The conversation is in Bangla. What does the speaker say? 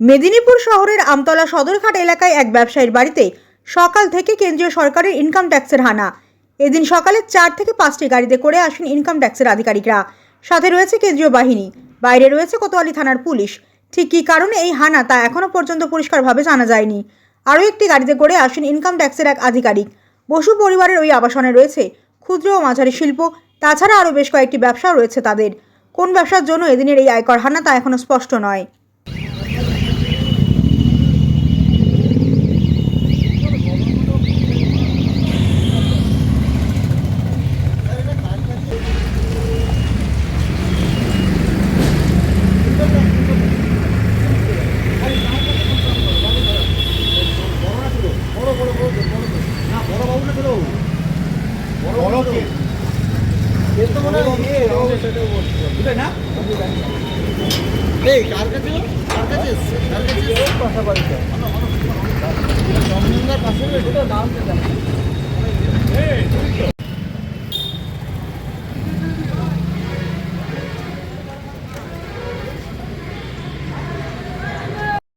মেদিনীপুর শহরের আমতলা সদরঘাট এলাকায় এক ব্যবসায়ীর বাড়িতে সকাল থেকে কেন্দ্রীয় সরকারের ইনকাম ট্যাক্সের হানা। এদিন সকালে চার থেকে পাঁচটি গাড়িতে করে আসেন ইনকাম ট্যাক্সের আধিকারিকরা। সাথে রয়েছে কেন্দ্রীয় বাহিনী। বাইরে রয়েছে কোতোয়ালি থানার পুলিশ। ঠিক কী কারণে এই হানা তা এখনও পর্যন্ত পরিষ্কারভাবে জানা যায়নি। আরও একটি গাড়িতে করে আসেন ইনকাম ট্যাক্সের এক আধিকারিক। বসু পরিবারের ওই আবাসনে রয়েছে ক্ষুদ্র ও মাঝারি শিল্প। তাছাড়া আরও বেশ কয়েকটি ব্যবসাও রয়েছে তাদের। কোন ব্যবসার জন্য এদিনের এই আয়কর হানা তা এখনও স্পষ্ট নয়। এই কার কাছে? কার কাছে এসছে? কার কাছে পাশাপাশি পাশে রয়েছে?